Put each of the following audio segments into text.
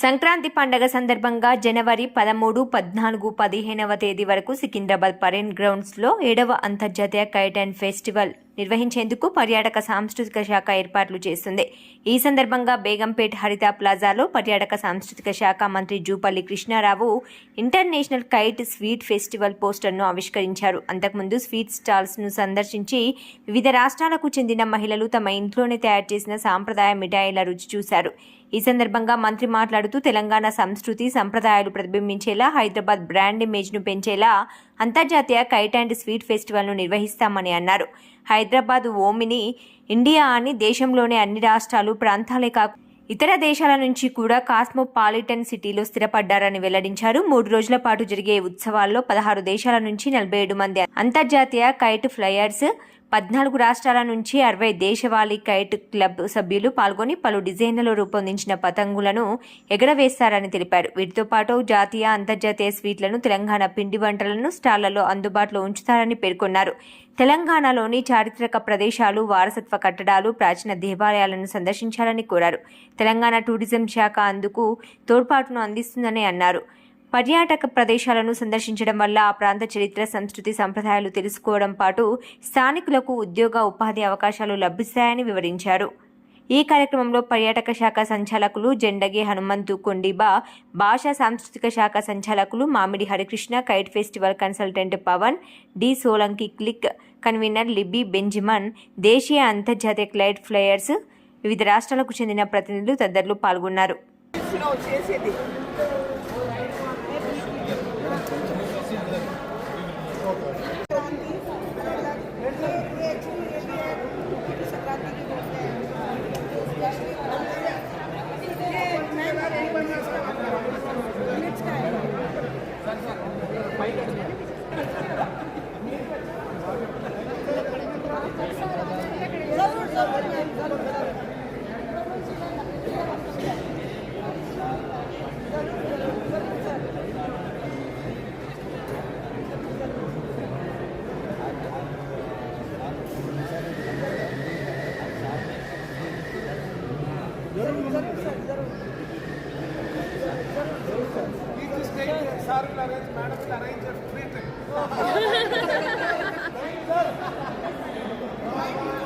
సంక్రాంతి పండగ సందర్భంగా జనవరి పదమూడు పద్నాలుగు పదిహేనవ తేదీ వరకు సికింద్రాబాద్ పరేడ్ గ్రౌండ్స్లో ఏడవ అంతర్జాతీయ కైట్ అండ్ ఫెస్టివల్ నిర్వహించేందుకు పర్యాటక సాంస్కృతిక శాఖ ఏర్పాట్లు చేస్తుంది. ఈ సందర్భంగా బేగంపేట్ హరిత ప్లాజాలో పర్యాటక సాంస్కృతిక శాఖ మంత్రి Jupally Krishnarao international kite sweet festival పోస్టర్ను ఆవిష్కరించారు. అంతకుముందు స్వీట్ స్టాల్స్ను సందర్శించి వివిధ రాష్ట్రాలకు చెందిన మహిళలు తమ ఇంట్లోనే తయారు చేసిన సాంప్రదాయ మిఠాయిల రుచి చూశారు. ఈ సందర్భంగా మంత్రి మాట్లాడుతూ తెలంగాణ సంస్కృతి సంప్రదాయాలు ప్రతిబింబించేలా హైదరాబాద్ బ్రాండ్ ఇమేజ్ను పెంచేలా అంతర్జాతీయ కైట్ అండ్ స్వీట్ ఫెస్టివల్ను నిర్వహిస్తామని అన్నారు. హైదరాబాద్ ఓమిని ఇండియా అని దేశంలోని అన్ని రాష్ట్రాలు ప్రాంతాలే కాకుండా ఇతర దేశాల నుంచి కూడా కాస్మోపాలిటన్ సిటీలో స్థిరపడ్డారని వెల్లడించారు. మూడు రోజుల పాటు జరిగే ఉత్సవాల్లో పదహారు దేశాల నుంచి నలభై ఏడు మంది అంతర్జాతీయ కైట్ ఫ్లయర్స్ పద్నాలుగు రాష్ట్రాల నుంచి అరవై దేశవాళీ కైట్ క్లబ్ సభ్యులు పాల్గొని పలు డిజైన్లలో రూపొందించిన పతంగులను ఎగరవేస్తారని తెలిపారు. వీటితో పాటు జాతీయ అంతర్జాతీయ స్వీట్లను తెలంగాణ పిండి వంటలను స్టాళ్ళలో అందుబాటులో ఉంచుతారని పేర్కొన్నారు. తెలంగాణలోని చారిత్రక ప్రదేశాలు వారసత్వ కట్టడాలు ప్రాచీన దేవాలయాలను సందర్శించాలని కోరారు. తెలంగాణ టూరిజం శాఖ అందుకు తోడ్పాటును అందిస్తుందని అన్నారు. పర్యాటక ప్రదేశాలను సందర్శించడం వల్ల ఆ ప్రాంత చరిత్ర సంస్కృతి సంప్రదాయాలు తెలుసుకోవడం పాటు స్థానికులకు ఉద్యోగ ఉపాధి అవకాశాలు లభిస్తాయని వివరించారు. ఈ కార్యక్రమంలో పర్యాటక శాఖ సంచాలకులు జెండగే హనుమంతు కొండిబా భాషా సాంస్కృతిక శాఖ సంచాలకులు Mamidi Harikrishna kite festival consultant Pavan D Solanki click convener Libby Benjamin దేశీయ అంతర్జాతీయ క్లైట్ ఫ్లయర్స్ వివిధ రాష్ట్రాలకు చెందిన ప్రతినిధులు తదితరులు పాల్గొన్నారు. Sir will arrange, madam will arrange a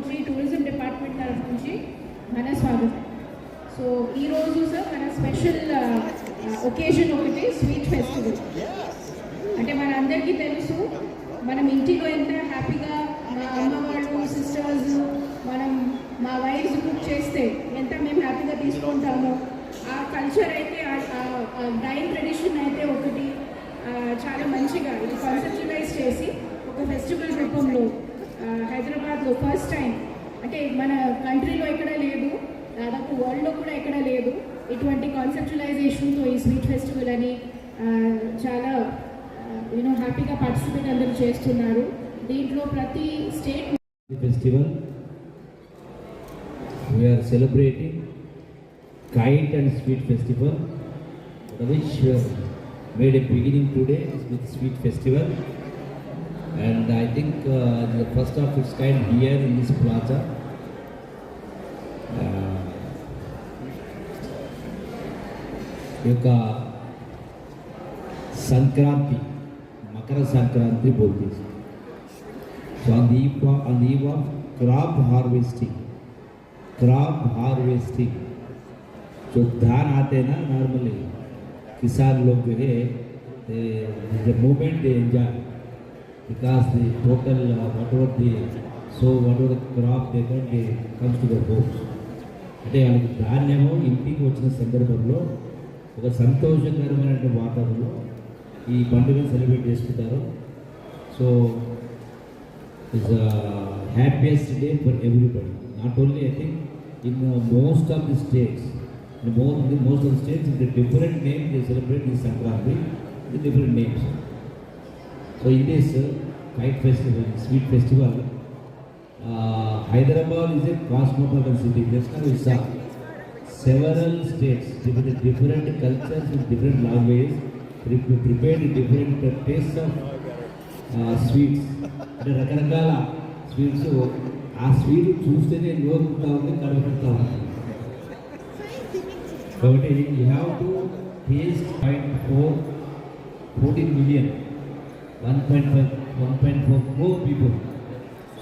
నుంచి టూరిజం డిపార్ట్మెంట్ తరఫు నుంచి మన స్వాగతం సో ఈరోజు సార్ మన స్పెషల్ ఒకేజన్ ఒకటి స్వీట్ ఫెస్టివల్. అంటే మనందరికీ తెలుసు మనం ఇంటిలో ఎంత హ్యాపీగా మా అమ్మ వాళ్ళు సిస్టర్స్ మనం మా వైఫ్స్ కుక్ చేస్తే ఎంత మేము హ్యాపీగా తీసుకుంటామో ఆ కల్చర్ అయితే డైన్ ట్రెడిషన్ అయితే ఒకటి చాలా మంచిగా ఇది కాన్సెప్చువలైజ్ చేసి ఒక ఫెస్టివల్ రూపంలో హైదరాబాద్లో ఫస్ట్ టైం అంటే మన కంట్రీలో ఎక్కడ లేదు దాదాపు వరల్డ్లో కూడా ఎక్కడ లేదు. ఇటువంటి కాన్సెప్చువలైజేషన్తో ఈ స్వీట్ ఫెస్టివల్ అని చాలా యూనో హ్యాపీగా పార్టిసిపేట్ అందరూ చేస్తున్నారు. దీంట్లో ప్రతి state festival we're celebrating kite and sweet festival Festival, made a beginning today with sweet festival. And I think uh, the first of its kind here in this plaza. Uh, ఈ యొక్క సంక్రాంతి మకర సంక్రాంతి बोलते हैं So on the eve of, on the eve of crop harvesting, crop harvesting. जो धान आते हैं ना normally किसान लोग जो है the moment they enjoy because the total uh, whatever the so whatever the crop they got they comes to their homes అంటే వాళ్ళకి ధాన్యము ఇంటికి వచ్చిన సందర్భంలో ఒక సంతోషకరమైనటువంటి వాతావరణంలో ఈ పండుగను సెలబ్రేట్ చేసుకుంటారు. So it's happiest day for everybody not only I think in most of the states most most of the states in the different name they celebrate ఈ Sankranti the different names so in kite festival sweet festival Hyderabad is a cosmopolitan city just now it's several states with different cultures with different languages pre- prepared different uh, అంటే రకరకాల sweets ఆ sweet చూస్తేనే నోరుతా ఉంది కడుపుతా ఉంది. కాబట్టి you have to taste point four fourteen million 1.5 1.4 more people.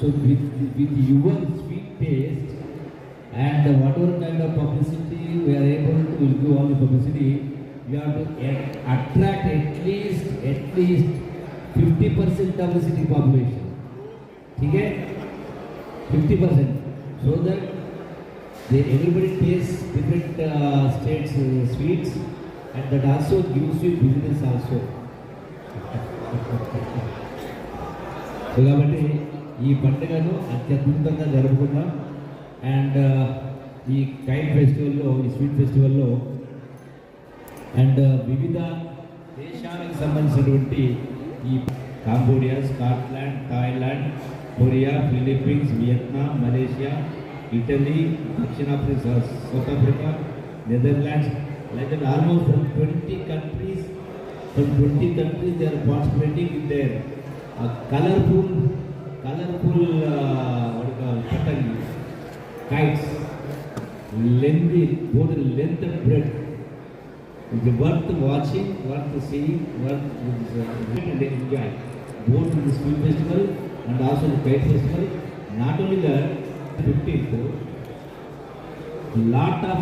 So with, with your sweet taste and whatever kind of publicity we are able to will give all the publicity, you have to attract at least at least 50% of the city population. Okay? 50% so that they, everybody tastes different uh, states uh, sweets and that also gives you business also. కాబట్టి ఈ పండుగను అత్యద్భుతంగా జరుపుకుందాం. And uh, ఈ kite ఫెస్టివల్లో ఈ sweet ఫెస్టివల్లో and uh, వివిధ దేశాలకు సంబంధించినటువంటి ఈ Cambodia Scotland Thailand Korea Philippines Vietnam Malaysia Italy దక్షిణాఫ్రికా South Africa Netherlands like almost from twenty countries from twenty countries they are participating in their colourful colourful పతంగి kites, lengthy, both length and breadth. It's worth watching, worth seeing, worth uh, and enjoy. Both in the school festival and also the kite festival. Not only that, 15th, lot of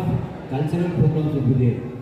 cultural programs will be there.